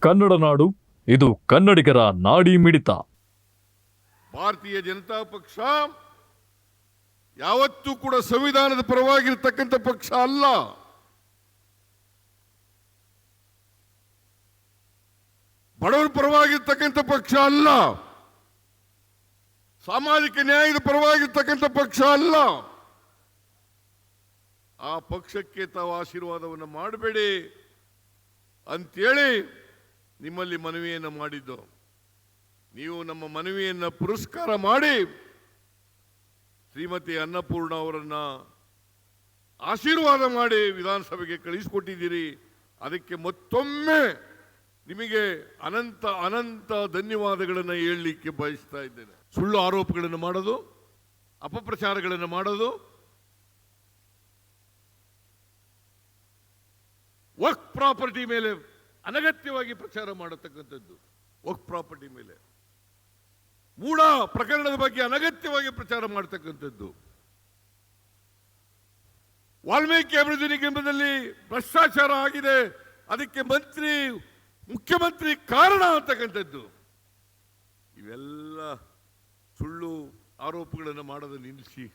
ಕನ್ನಡ ನಾಡು, ಇದು ಕನ್ನಡಿಗರ ನಾಡಿ ಮಿಡಿತ. ಭಾರತೀಯ ಜನತಾ ಪಕ್ಷ ಯಾವತ್ತೂ ಕೂಡ ಸಂವಿಧಾನದ ಪರವಾಗಿರ್ತಕ್ಕಂಥ ಪಕ್ಷ ಅಲ್ಲ. ಬಡವರ ಪರವಾಗಿರ್ತಕ್ಕಂಥ ಪಕ್ಷ ಅಲ್ಲ. ಸಾಮಾಜಿಕ ನ್ಯಾಯದ ಪರವಾಗಿರ್ತಕ್ಕಂಥ ಪಕ್ಷ ಅಲ್ಲ. ಆ ಪಕ್ಷಕ್ಕೆ ತಾವು ಆಶೀರ್ವಾದವನ್ನು ಮಾಡಬೇಡಿ ಅಂತೇಳಿ ನಿಮ್ಮಲ್ಲಿ ಮನವಿಯನ್ನು ಮಾಡಿದ್ದು. ನೀವು ನಮ್ಮ ಮನವಿಯನ್ನು ಪುರಸ್ಕಾರ ಮಾಡಿ ಶ್ರೀಮತಿ ಅನ್ನಪೂರ್ಣ ಅವರನ್ನ ಆಶೀರ್ವಾದ ಮಾಡಿ ವಿಧಾನಸಭೆಗೆ ಕಳಿಸಿಕೊಟ್ಟಿದ್ದೀರಿ. ಅದಕ್ಕೆ ಮತ್ತೊಮ್ಮೆ ನಿಮಗೆ ಅನಂತ ಅನಂತ ಧನ್ಯವಾದಗಳನ್ನು ಹೇಳಲಿಕ್ಕೆ ಬಯಸ್ತಾ ಇದ್ದೇನೆ. ಸುಳ್ಳು ಆರೋಪಗಳನ್ನು ಮಾಡೋದು, ಅಪಪ್ರಚಾರಗಳನ್ನು ಮಾಡೋದು ವರ್ಕ್ ಪ್ರಾಪರ್ಟಿ ಮೇಲೆ ಅನಗತ್ಯವಾಗಿ ಪ್ರಚಾರ ಮಾಡತಕ್ಕಂಥದ್ದು ವರ್ಕ್ ಪ್ರಾಪರ್ಟಿ ಮೇಲೆ. ಮೂಢ ಪ್ರಕರಣದ ಬಗ್ಗೆ ಅನಗತ್ಯವಾಗಿ ಪ್ರಚಾರ ಮಾಡತಕ್ಕಂಥದ್ದು. ವಾಲ್ಮೀಕಿ ಅಭಿವೃದ್ಧಿ ನಿಗಮದಲ್ಲಿ ಭ್ರಷ್ಟಾಚಾರ ಆಗಿದೆ, ಅದಕ್ಕೆ ಮಂತ್ರಿ, ಮುಖ್ಯಮಂತ್ರಿ ಕಾರಣ ಅಂತಕ್ಕಂಥದ್ದು. ಇವೆಲ್ಲ ಸುಳ್ಳು ಆರೋಪಗಳನ್ನು ಮಾಡೋದು ನಿಲ್ಲಿಸಿ.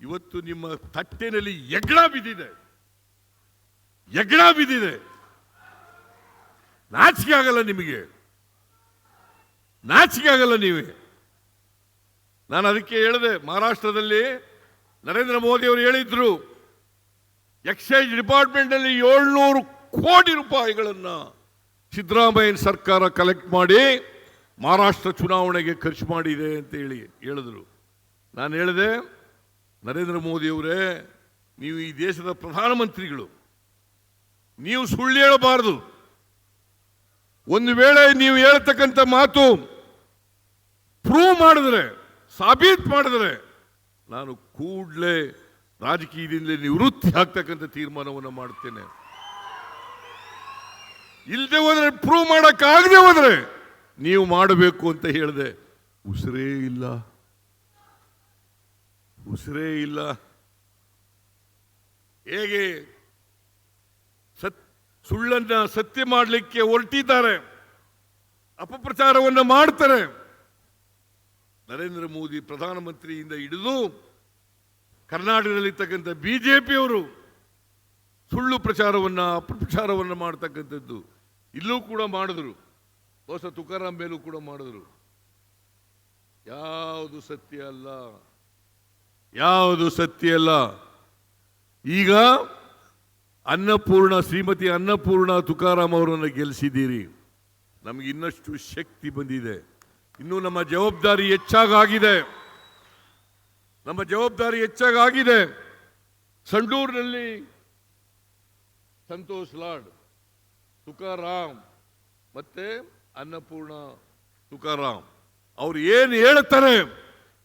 ಇವತ್ತು ನಿಮ್ಮ ತಟ್ಟೆನಲ್ಲಿ ಯಗ್ಣ ಬಿದ್ದಿದೆ. ಯಗ್ಣ ಬಿದ್ದಿದೆ. ನಾಚಿಕೆ ಆಗಲ್ಲ ನಿಮಗೆ. ನಾಚಿಕೆ ಆಗಲ್ಲ ನೀವೇ. ನಾನು ಅದಕ್ಕೆ ಹೇಳಿದೆ ಮಹಾರಾಷ್ಟ್ರದಲ್ಲಿ ನರೇಂದ್ರ ಮೋದಿ ಅವರು ಹೇಳಿದ್ರು ಎಕ್ಸೈಸ್ ಡಿಪಾರ್ಟ್ಮೆಂಟ್ ಅಲ್ಲಿ ಏಳ್ನೂರು ಕೋಟಿ ರೂಪಾಯಿಗಳನ್ನು ಸಿದ್ದರಾಮಯ್ಯ ಸರ್ಕಾರ ಕಲೆಕ್ಟ್ ಮಾಡಿ ಮಹಾರಾಷ್ಟ್ರ ಚುನಾವಣೆಗೆ ಖರ್ಚು ಮಾಡಿದೆ ಅಂತ ಹೇಳಿ ಹೇಳಿದ್ರು. ನಾನು ಹೇಳಿದೆ, ನರೇಂದ್ರ ಮೋದಿ ಅವರೇ, ನೀವು ಈ ದೇಶದ ಪ್ರಧಾನಮಂತ್ರಿಗಳು, ನೀವು ಸುಳ್ಳು ಹೇಳಬಾರದು. ಒಂದು ವೇಳೆ ನೀವು ಹೇಳ್ತಕ್ಕಂಥ ಮಾತು ಪ್ರೂವ್ ಮಾಡಿದ್ರೆ, ಸಾಬೀತು ಮಾಡಿದ್ರೆ, ನಾನು ಕೂಡಲೇ ರಾಜಕೀಯದಿಂದ ನಿವೃತ್ತಿ ಆಗ್ತಕ್ಕಂಥ ತೀರ್ಮಾನವನ್ನು ಮಾಡ್ತೇನೆ ಇಲ್ಲದೆ ಹೋದ್ರೆ ಪ್ರೂವ್ ಮಾಡೋಕ್ಕಾಗದೆ ಹೋದ್ರೆ ನೀವು ಮಾಡಬೇಕು ಅಂತ ಹೇಳಿದೆ, ಉಸಿರೇ ಇಲ್ಲ. ಉಸಿರೇ ಇಲ್ಲ. ಹೇಗೆ? ಸತ್ ಸುಳ್ಳನ್ನ ಸತ್ಯ ಮಾಡಲಿಕ್ಕೆ ಹೊರಟಿದ್ದಾರೆ. ಅಪಪ್ರಚಾರವನ್ನು ಮಾಡ್ತಾರೆ. ನರೇಂದ್ರ ಮೋದಿ ಪ್ರಧಾನಮಂತ್ರಿಯಿಂದ ಹಿಡಿದು ಕರ್ನಾಟಕದಲ್ಲಿರ್ತಕ್ಕಂಥ ಪಿಯವರು ಸುಳ್ಳು ಪ್ರಚಾರವನ್ನ, ಅಪಪ್ರಚಾರವನ್ನು ಮಾಡ್ತಕ್ಕಂಥದ್ದು ಇಲ್ಲೂ ಕೂಡ ಮಾಡಿದ್ರು. ಹೊಸ ತುಕಾರಾಮ್ ಮೇಲೂ ಕೂಡ ಮಾಡಿದ್ರು. ಯಾವುದು ಸತ್ಯ ಅಲ್ಲ? ಯಾವುದು ಸತ್ಯ ಅಲ್ಲ? ಈಗ ಅನ್ನಪೂರ್ಣ ಶ್ರೀಮತಿ ಅನ್ನಪೂರ್ಣ ತುಕಾರಾಮ್ ಅವರನ್ನು ಗೆಲ್ಲಿಸಿದ್ದೀರಿ ನಮಗೆ ಇನ್ನಷ್ಟು ಶಕ್ತಿ ಬಂದಿದೆ. ಇನ್ನು ನಮ್ಮ ಜವಾಬ್ದಾರಿ ಹೆಚ್ಚಾಗಿದೆ ನಮ್ಮ ಜವಾಬ್ದಾರಿ ಹೆಚ್ಚಾಗಿದೆ ಸಂಡೂರಿನಲ್ಲಿ ಸಂತೋಷ್ ಲಾಡ್, ತುಕಾರಾಮ್ ಮತ್ತೆ ಅನ್ನಪೂರ್ಣ ತುಕಾರಾಮ್. ಅವ್ರು ಏನು ಹೇಳ್ತಾರೆ,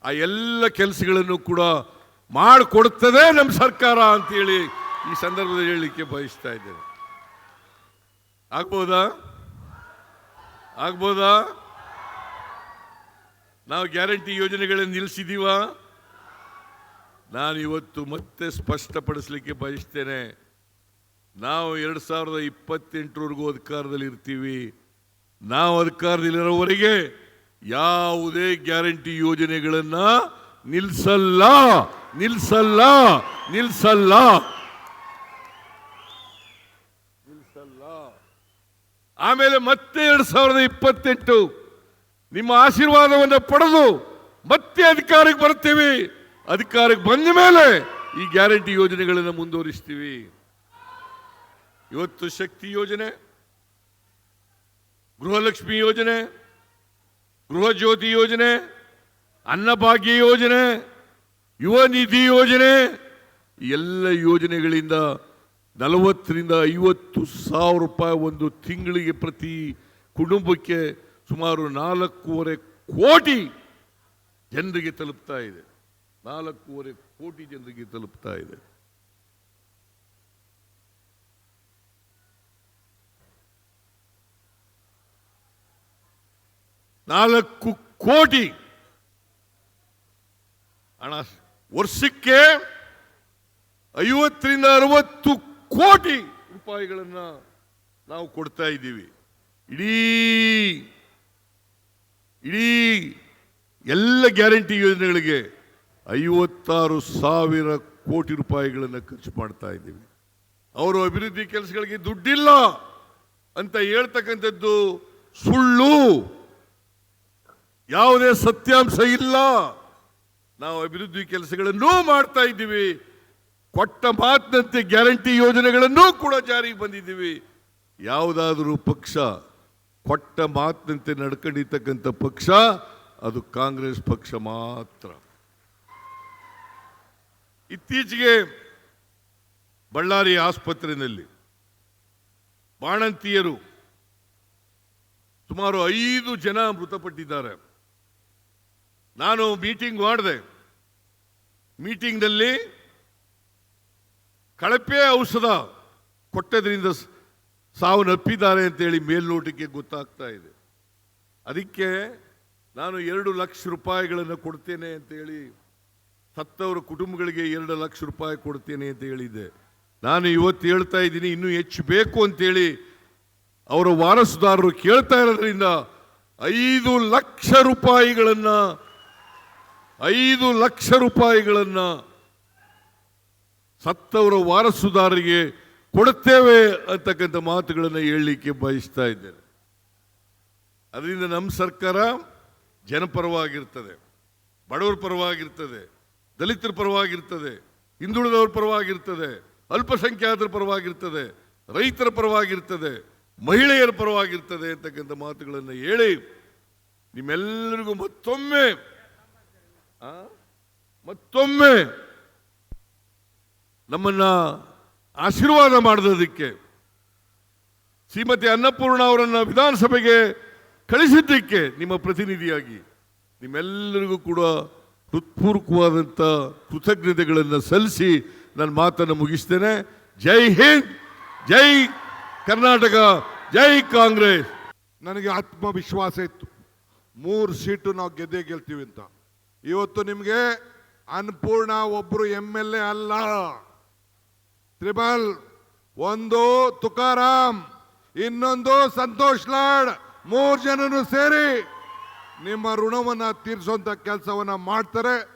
ಆ ಎಲ್ಲ ಕೆಲಸಗಳನ್ನು ಕೂಡ ಮಾಡಿಕೊಡ್ತದೆ ನಮ್ಮ ಸರ್ಕಾರ ಅಂತೇಳಿ ಈ ಸಂದರ್ಭದಲ್ಲಿ ಹೇಳಲಿಕ್ಕೆ ಬಯಸ್ತಾ ಇದ್ದೇನೆ. ಆಗ್ಬೋದಾ? ಆಗ್ಬೋದಾ? ನಾವು ಗ್ಯಾರಂಟಿ ಯೋಜನೆಗಳನ್ನು ನಿಲ್ಲಿಸಿದೀವ ನಾನು ಇವತ್ತು ಮತ್ತೆ ಸ್ಪಷ್ಟಪಡಿಸಲಿಕ್ಕೆ ಬಯಸ್ತೇನೆ. ನಾವು ಎರಡು ಸಾವಿರದ ಇಪ್ಪತ್ತೆಂಟರವರೆಗೂ ಅಧಿಕಾರದಲ್ಲಿ ಇರ್ತೀವಿ. ನಾವು ಅಧಿಕಾರದಲ್ಲಿರೋವರೆಗೆ ಯಾವುದೇ ಗ್ಯಾರಂಟಿ ಯೋಜನೆಗಳನ್ನು ನಿಲ್ಲಿಸಲ್ಲ. ನಿಲ್ಲಿಸಲ್ಲ. ನಿಲ್ಸಲ್ಲ ಆಮೇಲೆ ಮತ್ತೆ ಎರಡ್ ಸಾವಿರದ ಇಪ್ಪತ್ತೆಂಟು ನಿಮ್ಮ ಆಶೀರ್ವಾದವನ್ನು ಪಡೆದು ಮತ್ತೆ ಅಧಿಕಾರಕ್ಕೆ ಬರ್ತೀವಿ ಅಧಿಕಾರಕ್ಕೆ ಬಂದ ಮೇಲೆ ಈ ಗ್ಯಾರಂಟಿ ಯೋಜನೆಗಳನ್ನು ಮುಂದುವರಿಸ್ತೀವಿ. ಇವತ್ತು ಶಕ್ತಿ ಯೋಜನೆ, ಗೃಹಲಕ್ಷ್ಮಿ ಯೋಜನೆ ಗೃಹ ಜ್ಯೋತಿ ಯೋಜನೆ, ಅನ್ನಭಾಗ್ಯ ಯೋಜನೆ, ಯುವ ನಿಧಿ ಯೋಜನೆ ಎಲ್ಲ ಯೋಜನೆಗಳಿಂದ ನಲವತ್ತರಿಂದ ಐವತ್ತು ಸಾವಿರ ರೂಪಾಯಿ ಒಂದು ತಿಂಗಳಿಗೆ ಪ್ರತಿ ಕುಟುಂಬಕ್ಕೆ ಸುಮಾರು ನಾಲ್ಕೂವರೆ ಕೋಟಿ ಜನರಿಗೆ ತಲುಪ್ತಾ ಇದೆ. ನಾಲ್ಕೂವರೆ ಕೋಟಿ ಜನರಿಗೆ ತಲುಪ್ತಾ ಇದೆ. ನಾಲ್ಕು ಕೋಟಿ ಹಣ ವರ್ಷಕ್ಕೆ ಐವತ್ತರಿಂದ ಅರವತ್ತು ಕೋಟಿ ರೂಪಾಯಿಗಳನ್ನು ನಾವು ಕೊಡ್ತಾ ಇದ್ದೀವಿ. ಇಡೀ ಇಡೀ ಎಲ್ಲ ಗ್ಯಾರಂಟಿ ಯೋಜನೆಗಳಿಗೆ ಐವತ್ತಾರು ಸಾವಿರ ಕೋಟಿ ರೂಪಾಯಿಗಳನ್ನು ಖರ್ಚು ಮಾಡ್ತಾ ಇದ್ದೀವಿ. ಅವರು ಅಭಿವೃದ್ಧಿ ಕೆಲಸಗಳಿಗೆ ದುಡ್ಡಿಲ್ಲ ಅಂತ ಹೇಳ್ತಕ್ಕಂಥದ್ದು ಸುಳ್ಳು. ಯಾವುದೇ ಸತ್ಯಾಂಶ ಇಲ್ಲ. ನಾವು ಅಭಿವೃದ್ಧಿ ಕೆಲಸಗಳನ್ನೂ ಮಾಡ್ತಾ ಇದ್ದೀವಿ. ಕೊಟ್ಟ ಮಾತಿನಂತೆ ಗ್ಯಾರಂಟಿ ಯೋಜನೆಗಳನ್ನೂ ಕೂಡ ಜಾರಿಗೆ ಬಂದಿದ್ದೀವಿ. ಯಾವುದಾದರೂ ಪಕ್ಷ ಕೊಟ್ಟ ಮಾತಿನಂತೆ ನಡ್ಕೊಂಡಿರ್ತಕ್ಕಂಥ ಪಕ್ಷ, ಅದು ಕಾಂಗ್ರೆಸ್ ಪಕ್ಷ ಮಾತ್ರ. ಇತ್ತೀಚೆಗೆ ಬಳ್ಳಾರಿ ಆಸ್ಪತ್ರೆಯಲ್ಲಿ ಬಾಣಂತಿಯರು ಸುಮಾರು ಐದು ಜನ ಮೃತಪಟ್ಟಿದ್ದಾರೆ. ನಾನು ಮೀಟಿಂಗ್ ಮಾಡಿದೆ. ಮೀಟಿಂಗ್ನಲ್ಲಿ ಕಳಪೆ ಔಷಧ ಕೊಟ್ಟದ್ರಿಂದ ಸಾವು ಸಾವನ್ನಪ್ಪಿದ್ದಾರೆ ಅಂತೇಳಿ ಮೇಲ್ನೋಟಕ್ಕೆ ಗೊತ್ತಾಗ್ತಾ ಇದೆ. ಅದಕ್ಕೆ ನಾನು ಎರಡು ಲಕ್ಷ ರೂಪಾಯಿಗಳನ್ನು ಕೊಡ್ತೇನೆ ಅಂತೇಳಿ ಸತ್ತವರ ಕುಟುಂಬಗಳಿಗೆ ಎರಡು ಲಕ್ಷ ರೂಪಾಯಿ ಕೊಡ್ತೇನೆ ಅಂತ ಹೇಳಿದ್ದೆ. ನಾನು ಇವತ್ತು ಹೇಳ್ತಾ ಇದ್ದೀನಿ, ಇನ್ನೂ ಹೆಚ್ಚು ಬೇಕು ಅಂತೇಳಿ ಅವರ ವಾರಸುದಾರರು ಕೇಳ್ತಾ ಇರೋದ್ರಿಂದ ಐದು ಲಕ್ಷ ರೂಪಾಯಿಗಳನ್ನು, ಐದು ಲಕ್ಷ ರೂಪಾಯಿಗಳನ್ನ ಸತ್ತವರ ವಾರಸುದಾರರಿಗೆ ಕೊಡುತ್ತೇವೆ ಅಂತಕ್ಕಂಥ ಮಾತುಗಳನ್ನು ಹೇಳಲಿಕ್ಕೆ ಬಯಸ್ತಾ ಇದ್ದೇನೆ ಅದರಿಂದ ನಮ್ಮ ಸರ್ಕಾರ ಜನಪರವಾಗಿರ್ತದೆ ಬಡವರ ಪರವಾಗಿರ್ತದೆ, ದಲಿತರ ಪರವಾಗಿರ್ತದೆ, ಹಿಂದುಳಿದವ್ರ ಪರವಾಗಿರ್ತದೆ, ಅಲ್ಪಸಂಖ್ಯಾತರ ಪರವಾಗಿರ್ತದೆ, ರೈತರ ಪರವಾಗಿರ್ತದೆ, ಮಹಿಳೆಯರ ಪರವಾಗಿರ್ತದೆ ಅಂತಕ್ಕಂಥ ಮಾತುಗಳನ್ನು ಹೇಳಿ ನಿಮ್ಮೆಲ್ಲರಿಗೂ ಮತ್ತೊಮ್ಮೆ? ಮತ್ತೊಮ್ಮೆ ನಮ್ಮನ್ನ ಆಶೀರ್ವಾದ ಮಾಡಿದದಕ್ಕೆ ಶ್ರೀಮತಿ ಅನ್ನಪೂರ್ಣ ಅವರನ್ನು ವಿಧಾನಸಭೆಗೆ ಕಳಿಸಿದ್ದಕ್ಕೆ ನಿಮ್ಮ ಪ್ರತಿನಿಧಿಯಾಗಿ ನಿಮ್ಮೆಲ್ಲರಿಗೂ ಕೂಡ ಹೃತ್ಪೂರ್ವಕವಾದಂಥ ಕೃತಜ್ಞತೆಗಳನ್ನು ಸಲ್ಲಿಸಿ ನನ್ನ ಮಾತನ್ನು ಮುಗಿಸ್ತೇನೆ. ಜೈ ಹಿಂದ್, ಜೈ ಕರ್ನಾಟಕ, ಜೈ ಕಾಂಗ್ರೆಸ್. ನನಗೆ ಆತ್ಮವಿಶ್ವಾಸ ಇತ್ತು. ಮೂರು ಸೀಟು ನಾವು ಗೆದ್ದೇ ಗೆಲ್ತೀವಿ ಅಂತ. ಇವತ್ತು ನಿಮಗೆ ಅನ್ನಪೂರ್ಣ ಒಬ್ಬರು ಎಂ ಎಲ್ ಎ ಅಲ್ಲ. ತ್ರಿಬಲ್, ಒಂದು ತುಕಾರಾಮ್, ಇನ್ನೊಂದು ಸಂತೋಷ್ ಲಾಡ್, ಮೂರು ಜನರು ಸೇರಿ ನಿಮ್ಮ ಋಣವನ್ನ ತೀರಿಸುವಂತ ಕೆಲಸವನ್ನ ಮಾಡ್ತಾರೆ.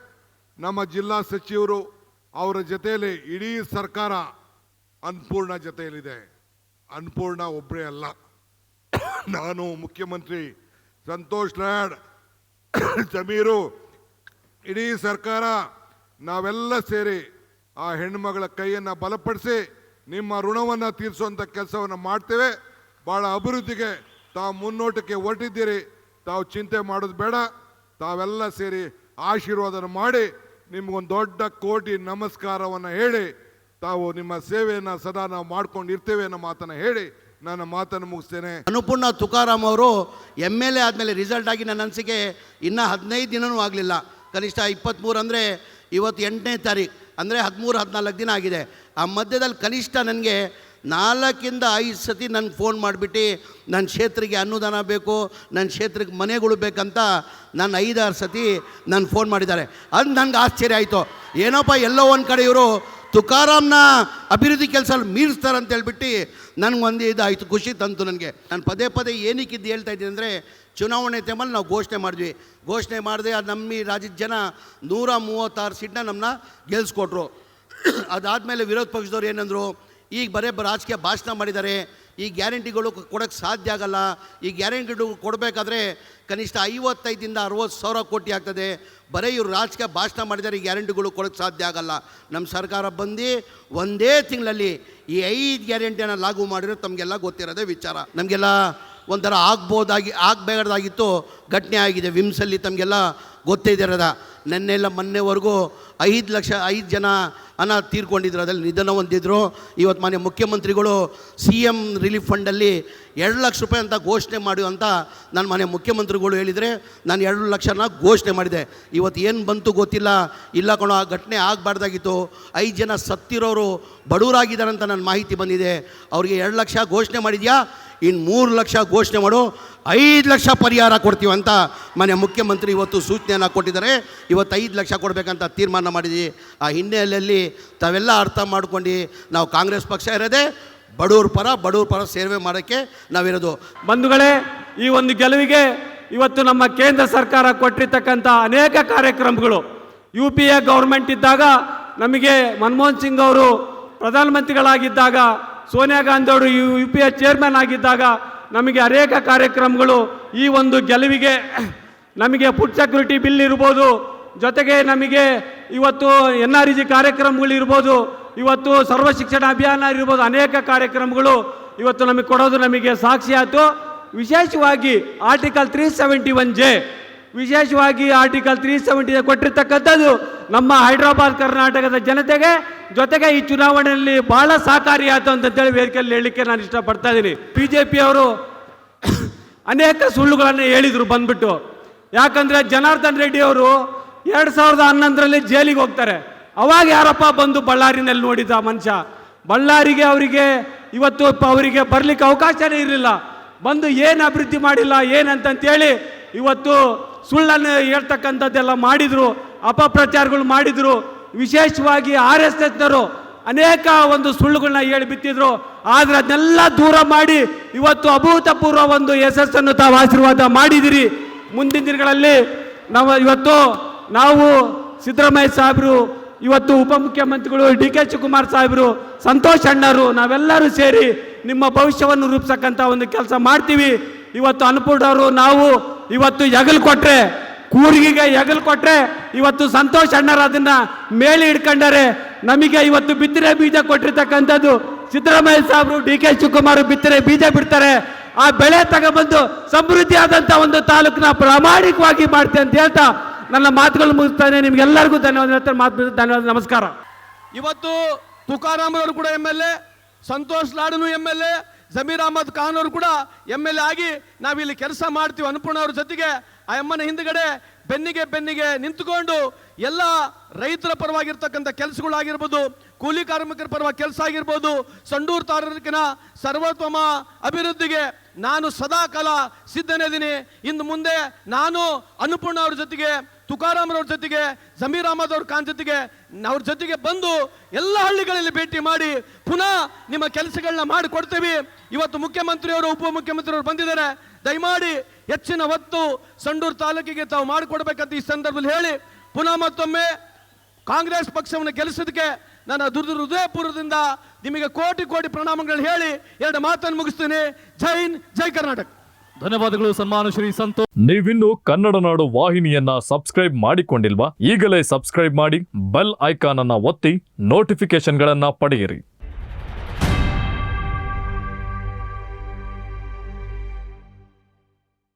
ನಮ್ಮ ಜಿಲ್ಲಾ ಸಚಿವರು ಅವರ ಜೊತೆಯಲ್ಲಿ ಇಡೀ ಸರ್ಕಾರ ಅನ್ನಪೂರ್ಣ ಜೊತೆಯಲ್ಲಿದೆ. ಅನ್ನಪೂರ್ಣ ಒಬ್ಬರೇ ಅಲ್ಲ. ನಾನು ಮುಖ್ಯಮಂತ್ರಿ ಸಂತೋಷ್ ಲಾಡ್, ಜಮೀರು, ಇಡೀ ಸರ್ಕಾರ, ನಾವೆಲ್ಲ ಸೇರಿ ಆ ಹೆಣ್ಮಗಳ ಕೈಯನ್ನು ಬಲಪಡಿಸಿ ನಿಮ್ಮ ಋಣವನ್ನು ತೀರಿಸುವಂಥ ಕೆಲಸವನ್ನು ಮಾಡ್ತೇವೆ. ಭಾಳ ಅಭಿವೃದ್ಧಿಗೆ ತಾವು ಮುನ್ನೋಟಕ್ಕೆ ಹೊರಟಿದ್ದೀರಿ. ತಾವು ಚಿಂತೆ ಮಾಡೋದು ಬೇಡ. ತಾವೆಲ್ಲ ಸೇರಿ ಆಶೀರ್ವಾದನ ಮಾಡಿ ನಿಮ್ಗೊಂದು ದೊಡ್ಡ ಕೋಟಿ ನಮಸ್ಕಾರವನ್ನು ಹೇಳಿ, ತಾವು ನಿಮ್ಮ ಸೇವೆಯನ್ನು ಸದಾ ನಾವು ಮಾಡ್ಕೊಂಡು ಇರ್ತೇವೆ ಅನ್ನೋ ಮಾತನ್ನು ಹೇಳಿ ನನ್ನ ಮಾತನ್ನು ಮುಗಿಸ್ತೇನೆ. ಅನುಪೂರ್ಣ ತುಕಾರಾಮ್ ಅವರು ಎಂ ಎಲ್ ಎ ಆದಮೇಲೆ ರಿಸಲ್ಟ್ ಆಗಿ ನನ್ನ ಅನಿಸಿಕೆ ಇನ್ನೂ ಹದಿನೈದು ದಿನವೂ ಆಗಲಿಲ್ಲ. ಕನಿಷ್ಠ ಇಪ್ಪತ್ತ್ಮೂರು ಅಂದರೆ ಇವತ್ತು ಎಂಟನೇ ತಾರೀಕು. ಅಂದರೆ ಹದಿಮೂರು, ಹದಿನಾಲ್ಕು ದಿನ ಆಗಿದೆ. ಆ ಮಧ್ಯದಲ್ಲಿ ಕನಿಷ್ಠ ನನಗೆ ನಾಲ್ಕಿಂದ ಐದು ಸತಿ ನನಗೆ ಫೋನ್ ಮಾಡಿಬಿಟ್ಟು ನನ್ನ ಕ್ಷೇತ್ರಕ್ಕೆ ಅನುದಾನ ಬೇಕು ನನ್ನ ಕ್ಷೇತ್ರಕ್ಕೆ ಮನೆಗಳು ಬೇಕಂತ ನಾನು ಐದಾರು ಸತಿ ನಾನು ಫೋನ್ ಮಾಡಿದ್ದಾರೆ. ಅದು ನನಗೆ ಆಶ್ಚರ್ಯ ಆಯಿತು. ಏನಪ್ಪ ಎಲ್ಲೋ ಒಂದು ಕಡೆ ಇವರು ತುಕಾರಾಮ್ನ ಅಭಿವೃದ್ಧಿ ಕೆಲಸ ಮೀರಿಸ್ತಾರೆ ಅಂತ ಹೇಳ್ಬಿಟ್ಟು ನನಗೊಂದು ಇದಾಯಿತು, ಖುಷಿ ತಂತು ನನಗೆ. ನಾನು ಪದೇ ಪದೇ ಏನಕ್ಕಿದ್ದು ಹೇಳ್ತಾ ಇದ್ದೀನಿ ಅಂದರೆ ಚುನಾವಣೆ ಟೈಮಲ್ಲಿ ನಾವು ಘೋಷಣೆ ಮಾಡಿದ್ವಿ. ಘೋಷಣೆ ಮಾಡಿದೆ ಅದು ನಮ್ಮ ಈ ರಾಜ್ಯದ ಜನ ನೂರ ಮೂವತ್ತಾರು ಸೀಟ್ನ ನಮ್ಮನ್ನ ಗೆಲ್ಸ್ಕೊಟ್ರು. ಅದಾದಮೇಲೆ ವಿರೋಧ ಪಕ್ಷದವ್ರು ಏನಂದರು, ಈಗ ಬರೇ ರಾಜಕೀಯ ಭಾಷಣ ಮಾಡಿದ್ದಾರೆ. ಈ ಗ್ಯಾರಂಟಿಗಳು ಕೊಡೋಕ್ಕೆ ಸಾಧ್ಯ ಆಗಲ್ಲ. ಈ ಗ್ಯಾರಂಟಿಗಳು ಕೊಡಬೇಕಾದ್ರೆ ಕನಿಷ್ಠ ಐವತ್ತೈದಿಂದ ಅರುವತ್ತು ಸಾವಿರ ಕೋಟಿ ಆಗ್ತದೆ. ಬರೀ ಇವರು ರಾಜಕೀಯ ಭಾಷಣ ಮಾಡಿದರೆ ಈ ಗ್ಯಾರಂಟಿಗಳು ಕೊಡೋಕ್ಕೆ ಸಾಧ್ಯ ಆಗಲ್ಲ. ನಮ್ಮ ಸರ್ಕಾರ ಬಂದು ಒಂದೇ ತಿಂಗಳಲ್ಲಿ ಈ ಐದು ಗ್ಯಾರಂಟಿಯನ್ನು ಲಾಗು ಮಾಡಿರೋ ತಮಗೆಲ್ಲ ಗೊತ್ತಿರೋದೇ ವಿಚಾರ. ನಮಗೆಲ್ಲ ಒಂಥರ ಆಗ್ಬೋದಾಗಿ, ಆಗಬೇಕಾದಾಗಿತ್ತು, ಘಟನೆ ಆಗಿದೆ. ವಿಮ್ಸಲ್ಲಿ ತಮಗೆಲ್ಲ ಗೊತ್ತೇ ಇದಿರದ ನೆನ್ನೆಲ್ಲ ಮೊನ್ನೆವರೆಗೂ ಐದು ಲಕ್ಷ, ಐದು ಜನ ಹಣ ತೀರ್ಕೊಂಡಿದ್ರು ಅದರಲ್ಲಿ ನಿಧನ ಹೊಂದಿದ್ರು ಇವತ್ತು ಮಾನ್ಯ ಮುಖ್ಯಮಂತ್ರಿಗಳು ಸಿ ಎಂ ರಿಲೀಫ್ ಫಂಡಲ್ಲಿ ಎರಡು ಲಕ್ಷ ರೂಪಾಯಿ ಅಂತ ಘೋಷಣೆ ಮಾಡಿ ಅಂತ ನನ್ನ ಮನೆ ಮುಖ್ಯಮಂತ್ರಿಗಳು ಹೇಳಿದರೆ ನಾನು ಎರಡು ಲಕ್ಷನ ಘೋಷಣೆ ಮಾಡಿದೆ. ಇವತ್ತು ಏನು ಬಂತು ಗೊತ್ತಿಲ್ಲ. ಇಲ್ಲ ಕಣೋ, ಆ ಘಟನೆ ಆಗಬಾರ್ದಾಗಿತ್ತು. ಐದು ಜನ ಸತ್ತಿರೋರು ಬಡವರಾಗಿದ್ದಾರೆ ಅಂತ ನನ್ನ ಮಾಹಿತಿ ಬಂದಿದೆ. ಅವರಿಗೆ ಎರಡು ಲಕ್ಷ ಘೋಷಣೆ ಮಾಡಿದ್ಯಾ? ಇನ್ನು ಮೂರು ಲಕ್ಷ ಘೋಷಣೆ ಮಾಡು. ಐದು ಲಕ್ಷ ಪರಿಹಾರ ಕೊಡ್ತೀವಿ ಅಂತ ಮನೆ ಮುಖ್ಯಮಂತ್ರಿ ಇವತ್ತು ಸೂಚನೆಯನ್ನು ಕೊಟ್ಟಿದ್ದಾರೆ. ಇವತ್ತು ಐದು ಲಕ್ಷ ಕೊಡಬೇಕಂತ ತೀರ್ಮಾನ ಮಾಡಿದ್ವಿ. ಆ ಹಿನ್ನೆಲೆಯಲ್ಲಿ ತಾವೆಲ್ಲ ಅರ್ಥ ಮಾಡ್ಕೊಂಡು ನಾವು ಕಾಂಗ್ರೆಸ್ ಪಕ್ಷ ಇರೋದೇ ಬಡವ್ರ ಪರ ಬಡವ್ರ ಪರ ಸೇವೆ ಮಾಡೋಕ್ಕೆ ನಾವಿರೋದು. ಬಂಧುಗಳೇ, ಈ ಒಂದು ಗೆಲುವಿಗೆ ಇವತ್ತು ನಮ್ಮ ಕೇಂದ್ರ ಸರ್ಕಾರ ಕೊಟ್ಟಿರ್ತಕ್ಕಂಥ ಅನೇಕ ಕಾರ್ಯಕ್ರಮಗಳು. ಯು ಪಿ ಎ ಗೌರ್ಮೆಂಟ್ ಇದ್ದಾಗ ನಮಗೆ ಮನಮೋಹನ್ ಸಿಂಗ್ ಅವರು ಪ್ರಧಾನಮಂತ್ರಿಗಳಾಗಿದ್ದಾಗ, ಸೋನಿಯಾ ಗಾಂಧಿ ಅವರು U U P A chairman ಆಗಿದ್ದಾಗ ನಮಗೆ ಅನೇಕ ಕಾರ್ಯಕ್ರಮಗಳು ಈ ಒಂದು ಗೆಲುವಿಗೆ ನಮಗೆ ಫುಡ್ ಸೆಕ್ಯೂರಿಟಿ ಬಿಲ್ ಇರ್ಬೋದು, ಜೊತೆಗೆ ನಮಗೆ ಇವತ್ತು ಎನ್ ಆರ್ ಇ ಜಿ ಕಾರ್ಯಕ್ರಮಗಳು ಇರ್ಬೋದು ಇವತ್ತು ಸರ್ವ ಶಿಕ್ಷಣ ಅಭಿಯಾನ ಇರ್ಬೋದು ಅನೇಕ ಕಾರ್ಯಕ್ರಮಗಳು ಇವತ್ತು ನಮಗೆ ಕೊಡೋದು ನಮಗೆ ಸಾಕ್ಷಿ ಆಯಿತು. ವಿಶೇಷವಾಗಿ article three seventy one J, ವಿಶೇಷವಾಗಿ ಆರ್ಟಿಕಲ್ ತ್ರೀ ಸೆವೆಂಟಿ ಕೊಟ್ಟಿರ್ತಕ್ಕಂಥದ್ದು ನಮ್ಮ ಹೈದರಾಬಾದ್ ಕರ್ನಾಟಕದ ಜನತೆಗೆ, ಜೊತೆಗೆ ಈ ಚುನಾವಣೆಯಲ್ಲಿ ಬಹಳ ಸಹಕಾರಿ ಆಯಿತು ಅಂತೇಳಿ ವೇದಿಕೆಯಲ್ಲಿ ಹೇಳಲಿಕ್ಕೆ ನಾನು ಇಷ್ಟಪಡ್ತಾ ಇದ್ದೀನಿ. ಬಿ ಜೆ ಪಿಯವರು ಅನೇಕ ಸುಳ್ಳುಗಳನ್ನು ಹೇಳಿದರು ಬಂದ್ಬಿಟ್ಟು. ಯಾಕಂದರೆ ಜನಾರ್ದನ್ ರೆಡ್ಡಿ ಅವರು ಎರಡು ಸಾವಿರದ ಹನ್ನೊಂದರಲ್ಲಿ ಜೈಲಿಗೆ ಹೋಗ್ತಾರೆ. ಅವಾಗ ಯಾರಪ್ಪ ಬಂದು ಬಳ್ಳಾರಿನಲ್ಲಿ ನೋಡಿದ ಮನುಷ್ಯ? ಬಳ್ಳಾರಿಗೆ ಅವರಿಗೆ ಇವತ್ತು ಅವರಿಗೆ ಬರಲಿಕ್ಕೆ ಅವಕಾಶನೇ ಇರಲಿಲ್ಲ. ಬಂದು ಏನು ಅಭಿವೃದ್ಧಿ ಮಾಡಿಲ್ಲ, ಏನಂತಂತೇಳಿ ಇವತ್ತು ಸುಳ್ಳನ್ನು ಹೇಳ್ತಕ್ಕಂಥದ್ದೆಲ್ಲ ಮಾಡಿದರು, ಅಪಪ್ರಚಾರಗಳು ಮಾಡಿದರು. ವಿಶೇಷವಾಗಿ ಆರ್ ಎಸ್ ಎಸ್ನವರು ಅನೇಕ ಒಂದು ಸುಳ್ಳುಗಳನ್ನ ಹೇಳಿ ಬಿತ್ತಿದ್ರು. ಆದರೆ ಅದನ್ನೆಲ್ಲ ದೂರ ಮಾಡಿ ಇವತ್ತು ಅಭೂತಪೂರ್ವ ಒಂದು ಯಶಸ್ಸನ್ನು ತಾವು ಆಶೀರ್ವಾದ ಮಾಡಿದಿರಿ. ಮುಂದಿನ ದಿನಗಳಲ್ಲಿ ನಾವು ಇವತ್ತು ನಾವು ಸಿದ್ದರಾಮಯ್ಯ ಸಾಹೇಬರು ಇವತ್ತು ಉಪಮುಖ್ಯಮಂತ್ರಿಗಳು ಡಿ ಕೆ ಶಿವಕುಮಾರ್ ಸಾಹೇಬರು, ಸಂತೋಷ್ ಅಣ್ಣರು, ನಾವೆಲ್ಲರೂ ಸೇರಿ ನಿಮ್ಮ ಭವಿಷ್ಯವನ್ನು ರೂಪಿಸಕ್ಕಂಥ ಒಂದು ಕೆಲಸ ಮಾಡ್ತೀವಿ. ಇವತ್ತು ಅನ್ಪೂರ್ಣವರು ನಾವು ಇವತ್ತು ಹೆಗಲು ಕೊಟ್ಟರೆ ಕೂರ್ಗಿಗೆ ಹೆಗಲು ಕೊಟ್ಟರೆ ಇವತ್ತು ಸಂತೋಷ್ ಅಣ್ಣರು ಅದನ್ನ ಮೇಲೆ ಹಿಡ್ಕೊಂಡರೆ, ನಮಗೆ ಇವತ್ತು ಬಿತ್ತನೆ ಬೀಜ ಕೊಟ್ಟಿರ್ತಕ್ಕಂಥದ್ದು ಸಿದ್ದರಾಮಯ್ಯ ಸಾಹೇಬರು, ಡಿ ಕೆ ಶಿವಕುಮಾರ್ ಬಿತ್ತನೆ ಬೀಜ ಬಿಡ್ತಾರೆ. ಆ ಬೆಳೆ ತಗೊಬಂದು ಸಮೃದ್ಧಿಯಾದಂಥ ಒಂದು ತಾಲೂಕನ್ನ ಪ್ರಾಮಾಣಿಕವಾಗಿ ಮಾಡ್ತೆ ಅಂತ ಹೇಳ್ತಾ ನನ್ನ ಮಾತುಗಳು ಮುಗಿಸ್ತಾನೆ. ನಿಮ್ಗೆಲ್ಲರಿಗೂ ಧನ್ಯವಾದ. ಹೇಳ್ತಾರೆ ಮಾತು ಧನ್ಯವಾದ. ನಮಸ್ಕಾರ. ಇವತ್ತು ತುಕಾರಾಮ್ ಅವರು ಕೂಡ M L A Santosh ಲಾಡನು M L A Zameer Ahmed Khan ಅವರು ಕೂಡ ಎಂ ಎಲ್ ಎ ಆಗಿ ನಾವಿಲ್ಲಿ ಕೆಲಸ ಮಾಡ್ತೀವಿ. ಅನ್ನಪೂರ್ಣ ಅವ್ರ ಜೊತೆಗೆ ಆ ಅಮ್ಮನ ಹಿಂದ್ಗಡೆ ಬೆನ್ನಿಗೆ ಬೆನ್ನಿಗೆ ನಿಂತುಕೊಂಡು ಎಲ್ಲ ರೈತರ ಪರವಾಗಿರ್ತಕ್ಕಂಥ ಕೆಲಸಗಳಾಗಿರ್ಬೋದು, ಕೂಲಿ ಕಾರ್ಮಿಕರ ಪರವಾಗಿ ಕೆಲಸ ಆಗಿರ್ಬೋದು, ಸಂಡೂರು ತಾಲೂಕಿನ ಸರ್ವೋತ್ತಮ ಅಭಿವೃದ್ಧಿಗೆ ನಾನು ಸದಾ ಕಾಲ ಸಿದ್ಧನೇ ಇದ್ದೀನಿ. ಇನ್ನು ಮುಂದೆ ನಾನು ಅನ್ನಪೂರ್ಣ ಅವ್ರ ಜೊತೆಗೆ ತುಕಾರಾಮ್ರವ್ರ ಜೊತೆಗೆ, ಜಮೀರ್ ಅಹಮದ್ ಅವ್ರ ಖಾನ್ ಜೊತೆಗೆ ಅವ್ರ ಜೊತೆಗೆ ಬಂದು ಎಲ್ಲ ಹಳ್ಳಿಗಳಲ್ಲಿ ಭೇಟಿ ಮಾಡಿ, ಪುನಃ ನಿಮ್ಮ ಕೆಲಸಗಳನ್ನ ಮಾಡಿಕೊಡ್ತೀವಿ. ಇವತ್ತು ಮುಖ್ಯಮಂತ್ರಿಯವರು, ಉಪಮುಖ್ಯಮಂತ್ರಿಯವರು ಬಂದಿದ್ದಾರೆ. ದಯಮಾಡಿ ಹೆಚ್ಚಿನ ಒತ್ತು ಸಂಡೂರು ತಾಲೂಕಿಗೆ ತಾವು ಮಾಡಿಕೊಡ್ಬೇಕಂತ ಈ ಸಂದರ್ಭದಲ್ಲಿ ಹೇಳಿ, ಪುನಃ ಮತ್ತೊಮ್ಮೆ ಕಾಂಗ್ರೆಸ್ ಪಕ್ಷವನ್ನು ಗೆಲ್ಲಿಸೋದಕ್ಕೆ ನನ್ನ ದುರ್ದು ಹೃದಯಪೂರ್ವದಿಂದ ನಿಮಗೆ ಕೋಟಿ ಕೋಟಿ ಪ್ರಣಾಮಗಳು ಹೇಳಿ ಎರಡು ಮಾತನ್ನು ಮುಗಿಸ್ತೀನಿ. ಜೈ ಹಿಂದ್, ಜೈ ಕರ್ನಾಟಕ. ಧನ್ಯವಾದಗಳು ಸನ್ಮಾನ ಶ್ರೀ ಸಂತೋಷ್. ನೀವಿನ್ನು ಕನ್ನಡ ನಾಡು ವಾಹಿನಿಯನ್ನ ಸಬ್ಸ್ಕ್ರೈಬ್ ಮಾಡಿಕೊಂಡಿಲ್ವಾ? ಈಗಲೇ ಸಬ್ಸ್ಕ್ರೈಬ್ ಮಾಡಿ, ಬೆಲ್ ಐಕಾನ್ ಅನ್ನ ಒತ್ತಿ ನೋಟಿಫಿಕೇಶನ್ಗಳನ್ನ ಪಡೆಯಿರಿ.